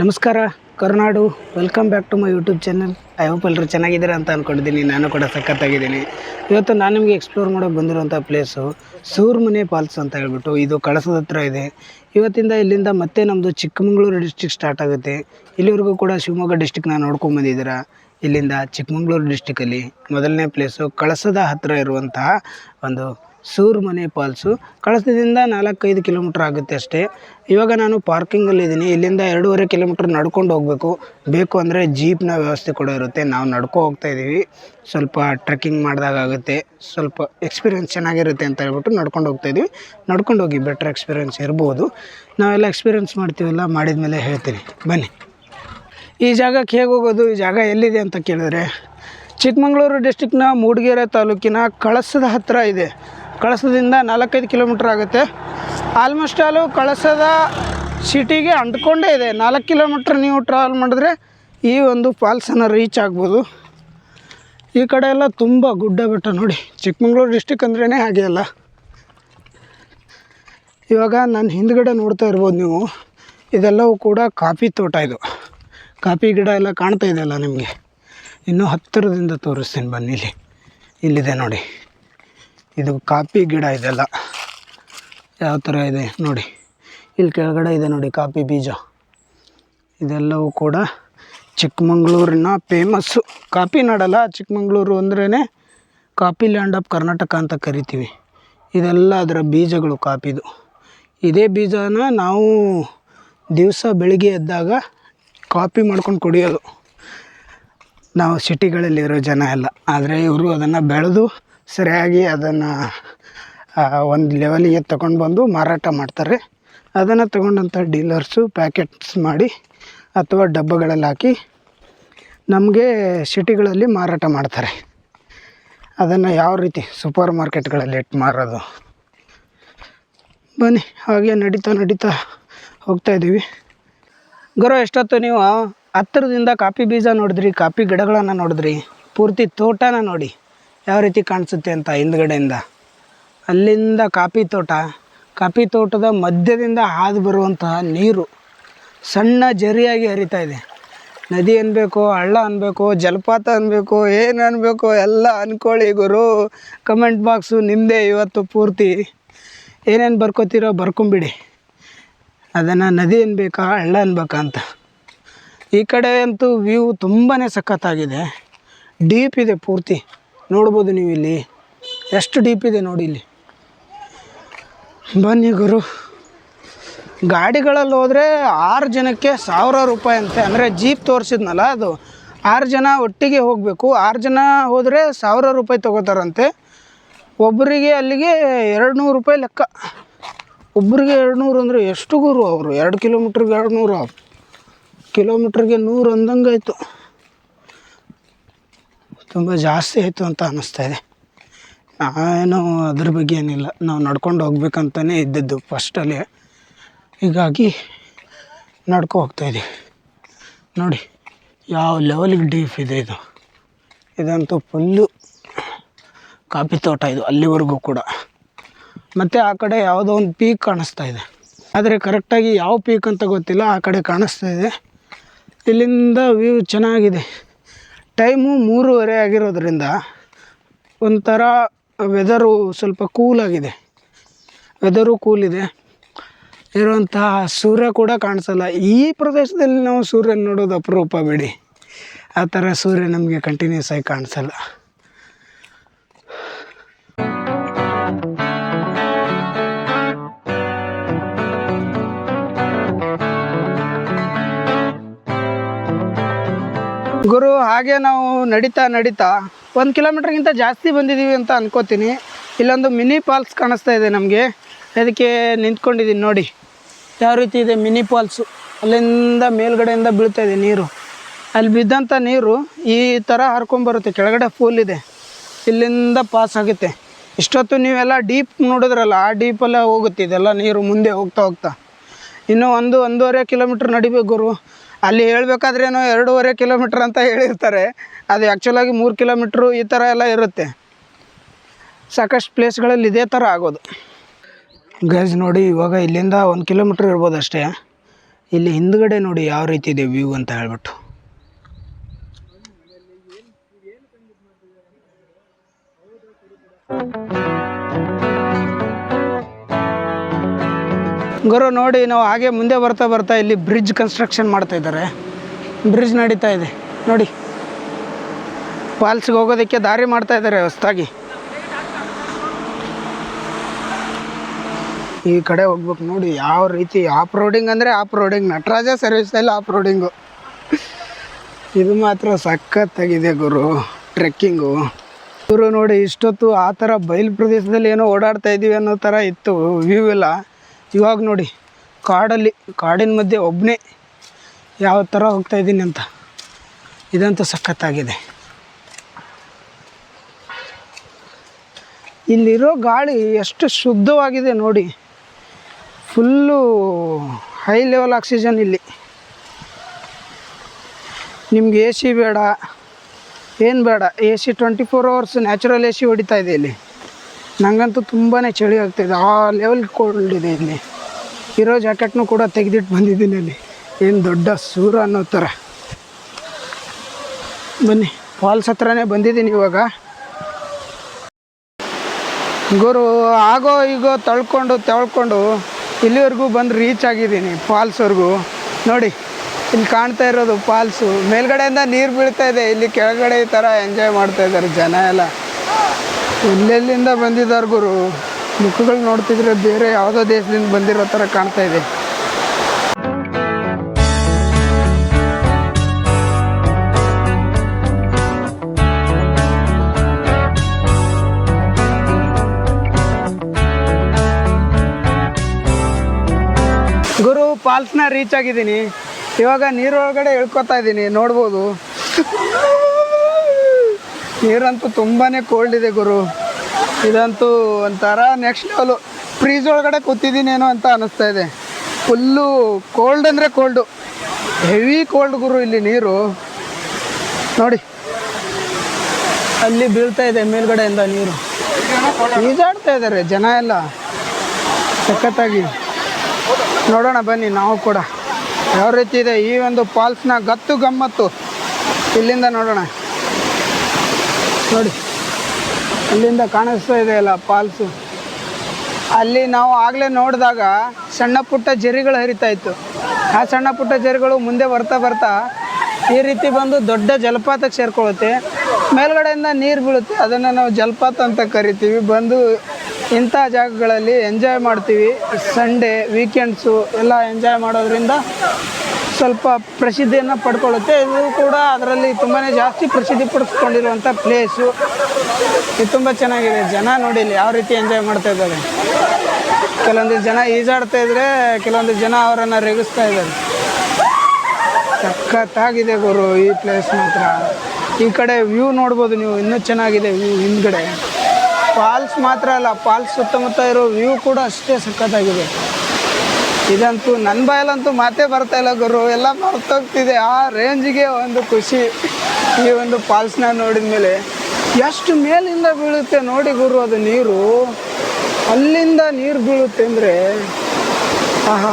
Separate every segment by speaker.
Speaker 1: ನಮಸ್ಕಾರ, Karunadu. Welcome back to my YouTube channel I hope ಎಲ್ಲರೂ ಚೆನ್ನಾಗಿದ್ದೀರಾ ಅಂತ ಅಂದ್ಕೊಂಡಿದ್ದೀನಿ ನಾನು ಕೂಡ ಸಖತ್ತಾಗಿದ್ದೀನಿ. ಇವತ್ತು ನಾನು ನಿಮಗೆ ಎಕ್ಸ್ಪ್ಲೋರ್ ಮಾಡೋಕ್ಕೆ ಬಂದಿರುವಂಥ ಪ್ಲೇಸು ಸೂರ್ಮನೆ ಫಾಲ್ಸ್ ಅಂತ ಹೇಳ್ಬಿಟ್ಟು ಇದು ಕಳಸದ ಹತ್ರ ಇದೆ. ಇವತ್ತಿಂದ ಇಲ್ಲಿಂದ ಮತ್ತೆ ನಮ್ಮದು ಚಿಕ್ಕಮಗಳೂರು ಡಿಸ್ಟಿಕ್ ಸ್ಟಾರ್ಟ್ ಆಗುತ್ತೆ. ಇಲ್ಲಿವರೆಗೂ ಕೂಡ ಶಿವಮೊಗ್ಗ ಡಿಸ್ಟಿಕ್ನ ನೋಡ್ಕೊಂಬಂದಿದ್ದೀರಾ ಇಲ್ಲಿಂದ ಚಿಕ್ಕಮಗಳೂರು ಡಿಸ್ಟಿಕಲ್ಲಿ ಮೊದಲನೇ ಪ್ಲೇಸು ಕಳಸದ ಹತ್ತಿರ ಇರುವಂತಹ ಒಂದು ಸೂರ್ಮನೆ ಪಾಲ್ಸು. ಕಳಸದಿಂದ ನಾಲ್ಕೈದು ಕಿಲೋಮೀಟ್ರ್ ಆಗುತ್ತೆ ಅಷ್ಟೇ. ಇವಾಗ ನಾನು ಪಾರ್ಕಿಂಗಲ್ಲಿದ್ದೀನಿ ಇಲ್ಲಿಂದ ಎರಡೂವರೆ ಕಿಲೋಮೀಟ್ರ್ ನಡ್ಕೊಂಡು ಹೋಗಬೇಕು. ಬೇಕು ಅಂದರೆ ಜೀಪ್ನ ವ್ಯವಸ್ಥೆ ಕೂಡ ಇರುತ್ತೆ. ನಾವು ನಡ್ಕೊ ಹೋಗ್ತಾ ಇದ್ದೀವಿ. ಸ್ವಲ್ಪ ಟ್ರೆಕ್ಕಿಂಗ್ ಮಾಡಿದಾಗ ಆಗುತ್ತೆ. ಸ್ವಲ್ಪ ಎಕ್ಸ್ಪೀರಿಯೆನ್ಸ್ ಚೆನ್ನಾಗಿರುತ್ತೆ ಅಂತ ಹೇಳ್ಬಿಟ್ಟು ನಡ್ಕೊಂಡು ಹೋಗ್ತಾ ಇದ್ದೀವಿ. ನಡ್ಕೊಂಡು ಹೋಗಿ ಬೆಟ್ರ್ ಎಕ್ಸ್ಪೀರಿಯೆನ್ಸ್ ಇರ್ಬೋದು. ನಾವೆಲ್ಲ ಎಕ್ಸ್ಪೀರಿಯೆನ್ಸ್ ಮಾಡ್ತೀವಲ್ಲ ಮಾಡಿದ ಮೇಲೆ ಹೇಳ್ತೀನಿ. ಬನ್ನಿ. ಈ ಜಾಗಕ್ಕೆ ಹೇಗೆ ಹೋಗೋದು? ಈ ಜಾಗ ಎಲ್ಲಿದೆ ಅಂತ ಕೇಳಿದ್ರೆ, ಚಿಕ್ಕಮಗಳೂರು ಡಿಸ್ಟಿಕ್ನ ಮೂಡಿಗೆರೆ ತಾಲೂಕಿನ ಕಳಸದ ಹತ್ತಿರ ಇದೆ. ಕಳಸದಿಂದ ನಾಲ್ಕೈದು ಕಿಲೋಮೀಟ್ರ್ ಆಗುತ್ತೆ. ಆಲ್ಮೋಸ್ಟ್ ಆಲು ಕಳಸದ ಸಿಟಿಗೆ ಅಂಟ್ಕೊಂಡೇ ಇದೆ. ನಾಲ್ಕು ಕಿಲೋಮೀಟ್ರ್ ನೀವು ಟ್ರಾವೆಲ್ ಮಾಡಿದ್ರೆ ಈ ಒಂದು ಫಾಲ್ಸನ್ನು ರೀಚ್ ಆಗ್ಬೋದು. ಈ ಕಡೆ ಎಲ್ಲ ತುಂಬ ಗುಡ್ಡ ಬೆಟ್ಟ ನೋಡಿ. ಚಿಕ್ಕಮಗಳೂರು ಡಿಸ್ಟಿಕ್ ಅಂದ್ರೇ ಹಾಗೆ ಅಲ್ಲ. ಇವಾಗ ನಾನು ಹಿಂದ್ಗಡೆ ನೋಡ್ತಾ ಇರ್ಬೋದು ನೀವು. ಇದೆಲ್ಲವೂ ಕೂಡ ಕಾಫಿ ತೋಟ ಇದು. ಕಾಫಿ ಗಿಡ ಎಲ್ಲ ಕಾಣ್ತಾ ಇದೆಯಲ್ಲ ನಿಮಗೆ? ಇನ್ನೂ ಹತ್ತಿರದಿಂದ ತೋರಿಸ್ತೀನಿ ಬನ್ನಿ ಇಲ್ಲಿ. ಇಲ್ಲಿದೆ ನೋಡಿ. ಇದು ಕಾಫಿ ಗಿಡ ಇದೆಲ್ಲ. ಯಾವ ಥರ ಇದೆ ನೋಡಿ. ಇಲ್ಲಿ ಕೆಳಗಡೆ ಇದೆ ನೋಡಿ ಕಾಫಿ ಬೀಜ. ಇದೆಲ್ಲವೂ ಕೂಡ ಚಿಕ್ಕಮಂಗ್ಳೂರಿನ ಫೇಮಸ್ಸು ಕಾಫಿ ನಾಡಲ್ಲ. ಚಿಕ್ಕಮಂಗ್ಳೂರು ಅಂದ್ರೇ ಕಾಪಿ ಲ್ಯಾಂಡ್ ಆಫ್ ಕರ್ನಾಟಕ ಅಂತ ಕರಿತೀವಿ. ಇದೆಲ್ಲ ಅದರ ಬೀಜಗಳು ಕಾಫಿದು ಇದೇ ಬೀಜನ ನಾವು ದಿವಸ ಬೆಳಿಗ್ಗೆ ಎದ್ದಾಗ ಕಾಫಿ ಮಾಡ್ಕೊಂಡು ಕುಡಿಯೋದು. ನಾವು ಸಿಟಿಗಳಲ್ಲಿರೋ ಜನ ಎಲ್ಲ. ಆದರೆ ಇವರು ಅದನ್ನು ಬೆಳೆದು ಸರಿಯಾಗಿ ಅದನ್ನು ಒಂದು ಲೆವೆಲಿಗೆ ತಗೊಂಡು ಬಂದು ಮಾರಾಟ ಮಾಡ್ತಾರೆ. ಅದನ್ನು ತಗೊಂಡಂಥ ಡೀಲರ್ಸು ಪ್ಯಾಕೆಟ್ಸ್ ಮಾಡಿ ಅಥವಾ ಡಬ್ಬಗಳಲ್ಲಿ ಹಾಕಿ ನಮಗೆ ಸಿಟಿಗಳಲ್ಲಿ ಮಾರಾಟ ಮಾಡ್ತಾರೆ. ಅದನ್ನು ಯಾವ ರೀತಿ ಸೂಪರ್ ಮಾರ್ಕೆಟ್ಗಳಲ್ಲಿ ಇಟ್ಟು ಮಾರೋದು? ಬನ್ನಿ, ಹಾಗೆ ನಡೀತಾ ನಡೀತಾ ಹೋಗ್ತಾ ಇದ್ದೀವಿ ಗುರು ಎಷ್ಟೊತ್ತು ನೀವು ಹತ್ತಿರದಿಂದ ಕಾಫಿ ಬೀಜ ನೋಡಿದ್ರಿ, ಕಾಫಿ ಗಿಡಗಳನ್ನು ನೋಡಿದ್ರಿ, ಪೂರ್ತಿ ತೋಟನ ನೋಡಿ. ಯಾವ ರೀತಿ ಕಾಣಿಸುತ್ತೆ ಅಂತ ಹಿಂದ್ಗಡೆಯಿಂದ? ಅಲ್ಲಿಂದ ಕಾಫಿ ತೋಟ, ಕಾಫಿ ತೋಟದ ಮಧ್ಯದಿಂದ ಹಾದು ಬರುವಂತಹ ನೀರು ಸಣ್ಣ ಜರಿಯಾಗಿ ಹರಿತಾ ಇದೆ. ನದಿ ಅನ್ಬೇಕು, ಹಳ್ಳ ಅನ್ಬೇಕು, ಜಲಪಾತ ಅನ್ಬೇಕು, ಏನು ಅನ್ಬೇಕು ಎಲ್ಲ ಅನ್ಕೊಳ್ಳಿ ಗುರು. ಕಮೆಂಟ್ ಬಾಕ್ಸು ನಿಮ್ಮದೇ ಇವತ್ತು ಪೂರ್ತಿ. ಏನೇನು ಬರ್ಕೋತೀರೋ ಬರ್ಕೊಂಬಿಡಿ. ಅದನ್ನು ನದಿ ಅನ್ಬೇಕಾ, ಹಳ್ಳ ಅನ್ಬೇಕಾ ಅಂತ. ಈ ಕಡೆ ಅಂತೂ ವ್ಯೂ ತುಂಬಾ ಸಖತ್ತಾಗಿದೆ. ಡೀಪ್ ಇದೆ ಪೂರ್ತಿ. ನೋಡ್ಬೋದು ನೀವು ಇಲ್ಲಿ ಎಷ್ಟು ಡೀಪ್ ಇದೆ ನೋಡಿ ಇಲ್ಲಿ. ಬನ್ನಿ ಗುರು. ಗಾಡಿಗಳಲ್ಲಿ ಹೋದರೆ ಆರು ಜನಕ್ಕೆ ಸಾವಿರ ರೂಪಾಯಿ ಅಂತೆ. ಅಂದರೆ ಜೀಪ್ ತೋರಿಸಿದ್ನಲ್ಲ ಅದು. ಆರು ಜನ ಒಟ್ಟಿಗೆ ಹೋಗಬೇಕು. ಆರು ಜನ ಹೋದರೆ ಸಾವಿರ ರೂಪಾಯಿ ತೊಗೋತಾರಂತೆ. ಒಬ್ಬರಿಗೆ ಅಲ್ಲಿಗೆ ಎರಡು ನೂರು ರೂಪಾಯಿ ಲೆಕ್ಕ. ಒಬ್ಬರಿಗೆ ಎರಡು ನೂರು ಅಂದರೆ ಎಷ್ಟು ಗುರು ಅವರು? ಎರಡು ಕಿಲೋಮೀಟ್ರಿಗೆ ಎರಡು ನೂರು ಕಿಲೋಮೀಟ್ರಿಗೆ ನೂರು ಅಂದಂಗೆ ಆಯಿತು ತುಂಬ ಜಾಸ್ತಿ ಆಯಿತು ಅಂತ ಅನ್ನಿಸ್ತಾ ಇದೆ. ನಾನು ಅದ್ರ ಬಗ್ಗೆ ಏನಿಲ್ಲ. ನಾವು ನಡ್ಕೊಂಡು ಹೋಗ್ಬೇಕಂತಲೇ ಇದ್ದದ್ದು ಫಸ್ಟಲ್ಲಿ ಹೀಗಾಗಿ ನಡ್ಕೊ ಹೋಗ್ತಾಯಿದ್ದೀವಿ ನೋಡಿ, ಯಾವ ಲೆವೆಲಿಗೆ ಡೀಪ್ ಇದೆ ಇದು. ಇದಂತೂ ಫುಲ್ಲು ಕಾಫಿ ತೋಟ ಇದು, ಅಲ್ಲಿವರೆಗೂ ಕೂಡ. ಮತ್ತು ಆ ಕಡೆ ಯಾವುದೋ ಒಂದು ಪೀಕ್ ಕಾಣಿಸ್ತಾ ಇದೆ. ಆದರೆ ಕರೆಕ್ಟಾಗಿ ಯಾವ ಪೀಕ್ ಅಂತ ಗೊತ್ತಿಲ್ಲ, ಆ ಕಡೆ ಕಾಣಿಸ್ತಾ ಇದೆ. ಇಲ್ಲಿಂದ ವ್ಯೂ ಚೆನ್ನಾಗಿದೆ. ಟೈಮು ಮೂರುವರೆ ಆಗಿರೋದ್ರಿಂದ ಒಂಥರ ವೆದರು ಸ್ವಲ್ಪ ಕೂಲಾಗಿದೆ ವೆದರು ಇದೆ. ಇರುವಂತಹ ಸೂರ್ಯ ಕೂಡ ಕಾಣಿಸಲ್ಲ. ಈ ಪ್ರದೇಶದಲ್ಲಿ ನಾವು ಸೂರ್ಯನ ನೋಡೋದು ಅಪರೂಪ ಬಿಡಿ. ಆ ಥರ ಸೂರ್ಯ ನಮಗೆ ಕಂಟಿನ್ಯೂಸ್ ಆಗಿ ಕಾಣಿಸಲ್ಲ. ಗುರು, ಹಾಗೆ ನಾವು ನಡೀತಾ ನಡೀತಾ ಒಂದು ಕಿಲೋಮೀಟ್ರ್ಗಿಂತ ಜಾಸ್ತಿ ಬಂದಿದ್ದೀವಿ ಅಂತ ಅನ್ಕೋತೀನಿ. ಇಲ್ಲೊಂದು ಮಿನಿ ಫಾಲ್ಸ್ ಕಾಣಿಸ್ತಾ ಇದೆ ನಮಗೆ. ಅದಕ್ಕೆ ನಿಂತ್ಕೊಂಡಿದ್ದೀನಿ ನೋಡಿ. ಯಾವ ರೀತಿ ಇದೆ ಮಿನಿ ಫಾಲ್ಸು? ಅಲ್ಲಿಂದ ಮೇಲ್ಗಡೆಯಿಂದ ಬೀಳ್ತಾ ಇದೆ ನೀರು. ಅಲ್ಲಿ ಬಿದ್ದಂಥ ನೀರು ಈ ಥರ ಹರ್ಕೊಂಬರುತ್ತೆ. ಕೆಳಗಡೆ ಫೂಲ್ ಇದೆ. ಇಲ್ಲಿಂದ ಪಾಸ್ ಆಗುತ್ತೆ. ಇಷ್ಟೊತ್ತು ನೀವೆಲ್ಲ ಡೀಪ್ ನೋಡಿದ್ರಲ್ಲ, ಆ ಡೀಪಲ್ಲೇ ಹೋಗುತ್ತೆ ಇದೆಲ್ಲ ನೀರು ಮುಂದೆ ಹೋಗ್ತಾ ಹೋಗ್ತಾ. ಇನ್ನೂ ಒಂದು ಒಂದೂವರೆ ಕಿಲೋಮೀಟ್ರ್ ನಡಿಬೇಕು ಗುರು. ಅಲ್ಲಿ ಹೇಳ್ಬೇಕಾದ್ರೇನೋ ಎರಡೂವರೆ ಕಿಲೋಮೀಟ್ರ್ ಅಂತ ಹೇಳಿರ್ತಾರೆ. ಅದು ಆ್ಯಕ್ಚುಲಾಗಿ ಮೂರು ಕಿಲೋಮೀಟ್ರು ಈ ಥರ ಎಲ್ಲ ಇರುತ್ತೆ. ಸಾಕಷ್ಟು ಪ್ಲೇಸ್ಗಳಲ್ಲಿ ಇದೇ ಥರ ಆಗೋದು. ಗೈಸ್ ನೋಡಿ, ಇವಾಗ ಇಲ್ಲಿಂದ ಒಂದು ಕಿಲೋಮೀಟ್ರ್ ಇರ್ಬೋದು ಅಷ್ಟೇ. ಇಲ್ಲಿ ಹಿಂದ್ಗಡೆ ನೋಡಿ ಯಾವ ರೀತಿ ಇದೆ ವ್ಯೂ ಅಂತ ಹೇಳ್ಬಿಟ್ಟು. ಗುರು ನೋಡಿ ನಾವು ಹಾಗೆ ಮುಂದೆ ಬರ್ತಾ ಬರ್ತಾ ಇಲ್ಲಿ ಬ್ರಿಡ್ಜ್ ಕನ್ಸ್ಟ್ರಕ್ಷನ್ ಮಾಡ್ತಾ ಇದ್ದಾರೆ. ಬ್ರಿಡ್ಜ್ ನಡೀತಾ ಇದೆ. ನೋಡಿ. ಫಾಲ್ಸ್ಗೆ ಹೋಗೋದಕ್ಕೆ ದಾರಿ ಮಾಡ್ತಾ ಇದ್ದಾರೆ ಹೊಸ್ದಾಗಿ ಈ ಕಡೆ ಹೋಗ್ಬೇಕು ನೋಡಿ, ಯಾವ ರೀತಿ ಆಫ್ ರೋಡಿಂಗ್ ಅಂದರೆ ಆಫ್ ರೋಡಿಂಗ್ ನಟರಾಜ ಸರ್ವಿಸಲ್ಲಿ ಆಫ್ ರೋಡಿಂಗು ಇದು ಮಾತ್ರ ಸಖತ್ತಾಗಿದೆ ಗುರು. ಟ್ರೆಕ್ಕಿಂಗು ಗುರು ನೋಡಿ, ಇಷ್ಟೊತ್ತು ಆ ಥರ ಬಯಲು ಪ್ರದೇಶದಲ್ಲಿ ಏನೋ ಓಡಾಡ್ತಾ ಇದ್ದೀವಿ ಅನ್ನೋ ಥರ ಇತ್ತು. ವ್ಯೂ ಎಲ್ಲ. ಇವಾಗ ನೋಡಿ, ಕಾಡಲ್ಲಿ, ಕಾಡಿನ ಮಧ್ಯೆ ಒಬ್ಬನೇ ಯಾವ ಥರ ಹೋಗ್ತಾ ಇದ್ದೀನಿ ಅಂತ. ಇದಂತೂ ಸಖತ್ತಾಗಿದೆ. ಇಲ್ಲಿರೋ ಗಾಳಿ ಎಷ್ಟು ಶುದ್ಧವಾಗಿದೆ ನೋಡಿ. ಫುಲ್ಲು ಹೈ ಲೆವೆಲ್ ಆಕ್ಸಿಜನ್ ಇಲ್ಲಿ. ನಿಮ್ಗೆ ಎ ಸಿ ಬೇಡ, ಏನು ಬೇಡ, A C twenty four hours natural A C ಹೊಡಿತಾ ಇದೆ ಇಲ್ಲಿ. ನನಗಂತೂ ತುಂಬಾ ಚಳಿ ಆಗ್ತಾಯಿದೆ ಆ ಲೆವೆಲ್ ಕೋಲ್ಡ್ ಇದೆ ಇಲ್ಲಿ. ಇರೋ ಜಾಕೆಟ್ನೂ ಕೂಡ ತೆಗೆದಿಟ್ಟು ಬಂದಿದ್ದೀನಿ ಅಲ್ಲಿ. ಏನು ದೊಡ್ಡ ಸೂರ ಅನ್ನೋ ಥರ. ಬನ್ನಿ ಫಾಲ್ಸ್ ಹತ್ರನೇ ಬಂದಿದ್ದೀನಿ ಇವಾಗ. ಗುರು, ಆಗೋ ಈಗೋ ತಳ್ಕೊಂಡು ತಳ್ಕೊಂಡು ಇಲ್ಲಿವರೆಗೂ ಬಂದು ರೀಚ್ ಆಗಿದ್ದೀನಿ ಫಾಲ್ಸ್ವರೆಗೂ ನೋಡಿ, ಇಲ್ಲಿ ಕಾಣ್ತಾ ಇರೋದು ಫಾಲ್ಸು ಮೇಲ್ಗಡೆಯಿಂದ ನೀರು ಬೀಳ್ತಾ ಇದೆ. ಇಲ್ಲಿ ಕೆಳಗಡೆ ಈ ಥರ ಎಂಜಾಯ್ ಮಾಡ್ತಾ ಇದ್ದಾರೆ ಜನ ಎಲ್ಲ. ಎಲ್ಲೆಲ್ಲಿಂದ ಬಂದಿದ್ದಾರೆ ಗುರು? ಮುಖಗಳು ನೋಡ್ತಿದ್ರೆ ಬೇರೆ ಯಾವುದೋ ದೇಶದಿಂದ ಬಂದಿರೋ ಥರ ಕಾಣ್ತಾ ಇದೆ. ಗುರು ಫಾಲ್ಸ್ನ ರೀಚ್ ಆಗಿದ್ದೀನಿ. ಇವಾಗ ನೀರೊಳಗಡೆ ಇಳ್ಕೊತಾ ಇದ್ದೀನಿ. ನೋಡ್ಬೋದು. ನೀರಂತೂ ತುಂಬಾ ಕೋಲ್ಡ್ ಇದೆ ಗುರು. ಇದಂತೂ ಒಂಥರ ನೆಕ್ಸ್ಟ್ ಲೆವೆಲು ಫ್ರೀಜ್ ಒಳಗಡೆ ಕೂತಿದ್ದೀನೇನೋ ಅಂತ ಅನ್ನಿಸ್ತಾ ಇದೆ. ಫುಲ್ಲು ಕೋಲ್ಡ್ ಅಂದರೆ ಕೋಲ್ಡು ಹೆವಿ ಕೋಲ್ಡ್ ಗುರು ಇಲ್ಲಿ ನೀರು. ನೋಡಿ. ಅಲ್ಲಿ ಬೀಳ್ತಾ ಇದೆ ಮೇಲ್ಗಡೆಯಿಂದ ನೀರು. ಈಜಾಡ್ತಾ ಇದ್ದಾರೆ ಜನ ಎಲ್ಲ. ಸಖತ್ತಾಗಿ. ನೋಡೋಣ ಬನ್ನಿ ನಾವು ಕೂಡ. ಯಾವ ರೀತಿ ಇದೆ ಈ ಒಂದು ಫಾಲ್ಸ್ನ ಗತ್ತು ಗಮ್ಮತ್ತು. ಇಲ್ಲಿಂದ ನೋಡೋಣ. ನೋಡಿ. ಅಲ್ಲಿಂದ ಕಾಣಿಸ್ತಾ ಇದೆ ಅಲ್ಲ ಫಾಲ್ಸು ಅಲ್ಲಿ ನಾವು ಆಗಲೇ ನೋಡಿದಾಗ ಸಣ್ಣ ಪುಟ್ಟ ಜರಿಗಳು ಹರಿತಾ ಇತ್ತು. ಆ ಸಣ್ಣ ಪುಟ್ಟ ಜರಿಗಳು ಮುಂದೆ ಬರ್ತಾ ಬರ್ತಾ ಈ ರೀತಿ ಬಂದು ದೊಡ್ಡ ಜಲಪಾತಕ್ಕೆ ಸೇರ್ಕೊಳ್ಳುತ್ತೆ. ಮೇಲ್ಗಡೆಯಿಂದ ನೀರು ಬೀಳುತ್ತೆ. ಅದನ್ನು ನಾವು ಜಲಪಾತ ಅಂತ ಕರಿತೀವಿ. ಬಂದು ಇಂಥ ಜಾಗಗಳಲ್ಲಿ ಎಂಜಾಯ್ ಮಾಡ್ತೀವಿ. ಸಂಡೇ ವೀಕೆಂಡ್ಸು ಎಲ್ಲ ಎಂಜಾಯ್ ಮಾಡೋದ್ರಿಂದ ಸ್ವಲ್ಪ ಪ್ರಸಿದ್ಧಿಯನ್ನು ಪಡ್ಕೊಳ್ಳುತ್ತೆ. ಇದು ಕೂಡ ಅದರಲ್ಲಿ ತುಂಬಾ ಜಾಸ್ತಿ ಪ್ರಸಿದ್ಧಿ ಪಡಿಸ್ಕೊಂಡಿರುವಂಥ ಪ್ಲೇಸು ಇದು ತುಂಬ ಚೆನ್ನಾಗಿದೆ. ಜನ ನೋಡಿ ಇಲ್ಲಿ ಯಾವ ರೀತಿ ಎಂಜಾಯ್ ಮಾಡ್ತಾ ಇದ್ದಾರೆ. ಕೆಲವೊಂದು ಜನ ಈಜಾಡ್ತಾ ಇದ್ರೆ ಕೆಲವೊಂದು ಜನ ಅವರನ್ನು ರೇಗಿಸ್ತಾ ಇದ್ದಾರೆ. ಸಖತ್ತಾಗಿದೆ ಗುರು ಈ ಪ್ಲೇಸ್ ಮಾತ್ರ. ಈ ಕಡೆ ವ್ಯೂ ನೋಡ್ಬೋದು ನೀವು. ಇನ್ನೂ ಚೆನ್ನಾಗಿದೆ ವ್ಯೂ ಹಿಂದ್ಗಡೆ. ಫಾಲ್ಸ್ ಮಾತ್ರ ಅಲ್ಲ ಫಾಲ್ಸ್ ಸುತ್ತಮುತ್ತ ಇರೋ ವ್ಯೂ ಕೂಡ ಅಷ್ಟೇ ಸಖತ್ತಾಗಿದೆ. ಇದಂತೂ ನನ್ನ ಬಾಯಲ್ಲಂತೂ ಮಾತೇ ಬರ್ತಾ ಇಲ್ಲ ಗುರು. ಎಲ್ಲ ಮರ್ತೋಗ್ತಿದೆ. ಆ ರೇಂಜ್ಗೆ ಒಂದು ಖುಷಿ. ಈ ಒಂದು ಫಾಲ್ಸ್ನ ನೋಡಿದ ಮೇಲೆ ಎಷ್ಟು ಮೇಲಿಂದ ಬೀಳುತ್ತೆ ನೋಡಿ ಗುರು ಅದು ನೀರು. ಅಲ್ಲಿಂದ ನೀರು ಬೀಳುತ್ತೆ ಅಂದರೆ ಹಾ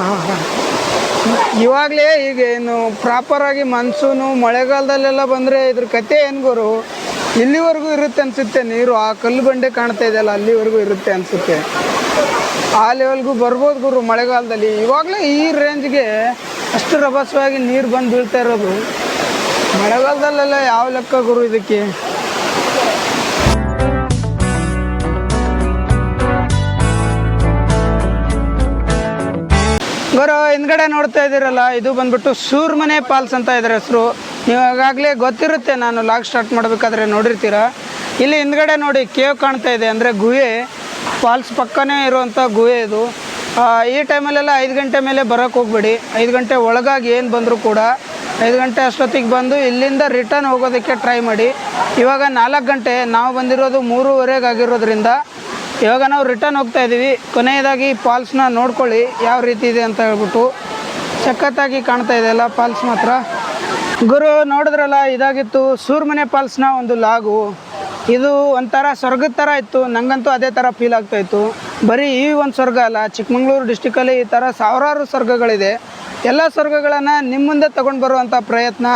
Speaker 1: ಇವಾಗಲೇ ಈಗ ಏನು ಪ್ರಾಪರಾಗಿ ಮನ್ಸೂನು ಮಳೆಗಾಲದಲ್ಲೆಲ್ಲ ಬಂದರೆ ಇದ್ರ ಕತೆ ಏನು ಗುರು? ಇಲ್ಲಿವರೆಗೂ ಇರುತ್ತೆ ಅನಿಸುತ್ತೆ, ನೀರು ಆ ಕಲ್ಲು ಬಂಡೆ ಕಾಣ್ತಾ ಇದೆಯಲ್ಲ, ಅಲ್ಲಿವರೆಗೂ ಇರುತ್ತೆ ಅನಿಸುತ್ತೆ. ಆ ಲೆವೆಲ್ಗೂ ಬರ್ಬೋದು ಗುರು ಮಳೆಗಾಲದಲ್ಲಿ. ಇವಾಗಲೇ ಈ ರೇಂಜ್ಗೆ ಅಷ್ಟು ರಭಸವಾಗಿ ನೀರು ಬಂದು ಬೀಳ್ತಾ ಇರೋದು. ಮಳೆಗಾಲದಲ್ಲೆಲ್ಲ ಯಾವ ಲೆಕ್ಕ ಗುರು ಇದಕ್ಕೆ? ಗುರು, ಹಿಂದ್ಗಡೆ ನೋಡ್ತಾ ಇದ್ದೀರಲ್ಲ, ಇದು ಬಂದ್ಬಿಟ್ಟು ಸೂರ್ಮನೆ ಪಾಲ್ಸ್ ಅಂತ ಇದ್ರ ಹೆಸರು. ನೀವು ಗೊತ್ತಿರುತ್ತೆ ನಾನು ಲಾಗ್ ಸ್ಟಾರ್ಟ್ ಮಾಡಬೇಕಾದ್ರೆ ನೋಡಿರ್ತೀರ. ಇಲ್ಲಿ ಹಿಂದ್ಗಡೆ ನೋಡಿ ಕೇವ್ ಕಾಣ್ತಾ ಇದೆ ಅಂದರೆ ಗುಹೆ. ಫಾಲ್ಸ್ ಪಕ್ಕನೇ ಇರುವಂಥ ಗುಹೆ ಇದು. ಈ ಟೈಮಲ್ಲೆಲ್ಲ ಐದು ಗಂಟೆ ಮೇಲೆ ಬರೋಕ್ಕೆ ಹೋಗ್ಬೇಡಿ. ಐದು ಗಂಟೆ ಒಳಗಾಗಿ ಏನು ಬಂದರೂ ಕೂಡ ಐದು ಗಂಟೆ ಅಷ್ಟೊತ್ತಿಗೆ ಬಂದು ಇಲ್ಲಿಂದ ರಿಟರ್ನ್ ಹೋಗೋದಕ್ಕೆ ಟ್ರೈ ಮಾಡಿ. ಇವಾಗ ನಾಲ್ಕು ಗಂಟೆ, ನಾವು ಬಂದಿರೋದು ಮೂರುವರೆಗೆ ಆಗಿರೋದ್ರಿಂದ ಇವಾಗ ನಾವು ರಿಟರ್ನ್ ಹೋಗ್ತಾ ಇದ್ದೀವಿ ಕೊನೆಯದಾಗಿ ಫಾಲ್ಸ್ನ ನೋಡ್ಕೊಳ್ಳಿ, ಯಾವ ರೀತಿ ಇದೆ ಅಂತ ಹೇಳ್ಬಿಟ್ಟು. ಸಖತ್ತಾಗಿ ಕಾಣ್ತಾ ಇದೆ ಅಲ್ಲ ಫಾಲ್ಸ್ ಮಾತ್ರ. ಗುರು ನೋಡಿದ್ರಲ್ಲ, ಇದಾಗಿತ್ತು ಸೂರ್ಮನೆ ಪಾಲ್ಸ್ನ ಒಂದು ಲಾಗು. ಇದು ಒಂಥರ ಸ್ವರ್ಗದ ಥರ ಇತ್ತು ನನಗಂತೂ ಅದೇ ಥರ ಫೀಲ್ ಆಗ್ತಾ ಇತ್ತು. ಬರೀ ಈ ಒಂದು ಸ್ವರ್ಗ ಅಲ್ಲ, ಚಿಕ್ಕಮಂಗ್ಳೂರು ಡಿಸ್ಟಿಕಲ್ಲಿ ಈ ಥರ ಸಾವಿರಾರು ಸ್ವರ್ಗಗಳಿದೆ. ಎಲ್ಲ ಸ್ವರ್ಗಗಳನ್ನು ನಿಮ್ಮ ಮುಂದೆ ತಗೊಂಡು ಬರುವಂಥ ಪ್ರಯತ್ನ,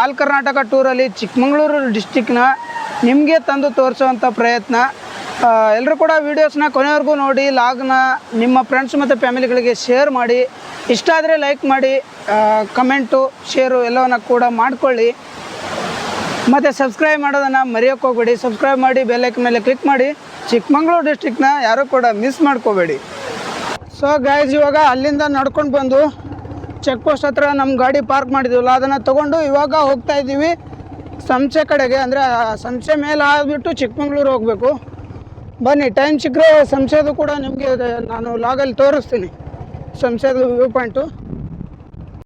Speaker 1: ಆಲ್ ಕರ್ನಾಟಕ ಟೂರಲ್ಲಿ ಚಿಕ್ಕಮಂಗ್ಳೂರು ಡಿಸ್ಟಿಕ್ನ ನಿಮಗೆ ತಂದು ತೋರಿಸುವಂಥ ಪ್ರಯತ್ನ. ಎಲ್ಲರೂ ಕೂಡ ವೀಡಿಯೋಸ್ನ ಕೊನೆವರೆಗೂ ನೋಡಿ ಲಾಗ್ನ ನಿಮ್ಮ ಫ್ರೆಂಡ್ಸ್ ಮತ್ತು ಫ್ಯಾಮಿಲಿಗಳಿಗೆ ಶೇರ್ ಮಾಡಿ. ಇಷ್ಟ ಆದರೆ ಲೈಕ್ ಮಾಡಿ ಕಮೆಂಟು ಶೇರು ಎಲ್ಲವನ್ನು ಕೂಡ ಮಾಡಿಕೊಳ್ಳಿ. ಮತ್ತು ಸಬ್ಸ್ಕ್ರೈಬ್ ಮಾಡೋದನ್ನು ಮರೆಯೋಕ್ಕೆ ಹೋಗ್ಬೇಡಿ. ಸಬ್ಸ್ಕ್ರೈಬ್ ಮಾಡಿ ಬೆಲ್ಲೈಕ್ ಮೇಲೆ ಕ್ಲಿಕ್ ಮಾಡಿ. ಚಿಕ್ಕಮಂಗ್ಳೂರು ಡಿಸ್ಟಿಕ್ನ ಯಾರೂ ಕೂಡ ಮಿಸ್ ಮಾಡ್ಕೋಬೇಡಿ. ಸೊ ಗಾಯ್ಸ್ ಇವಾಗ ಅಲ್ಲಿಂದ ನಡ್ಕೊಂಡು ಬಂದು ಚೆಕ್ ಪೋಸ್ಟ್ ಹತ್ರ ನಮ್ಮ ಗಾಡಿ ಪಾರ್ಕ್ ಮಾಡಿದ್ದೀವಲ್ಲ ಅದನ್ನು ತೊಗೊಂಡು ಇವಾಗ ಹೋಗ್ತಾ ಇದ್ದೀವಿ. ಸಂಸೆ ಕಡೆಗೆ, ಅಂದರೆ ಸಂಸೆ ಮೇಲೆ ಆಗಿಬಿಟ್ಟು ಚಿಕ್ಕಮಂಗ್ಳೂರು ಹೋಗಬೇಕು. ಬನ್ನಿ ಟೈಮ್ ಸಿಕ್ಕರೆ ಸಂಸದ ಕೂಡ ನಿಮಗೆ ನಾನು ಲಾಗಲ್ಲಿ ತೋರಿಸ್ತೀನಿ. ಸಂಸದ ವ್ಯೂ ಪಾಯಿಂಟು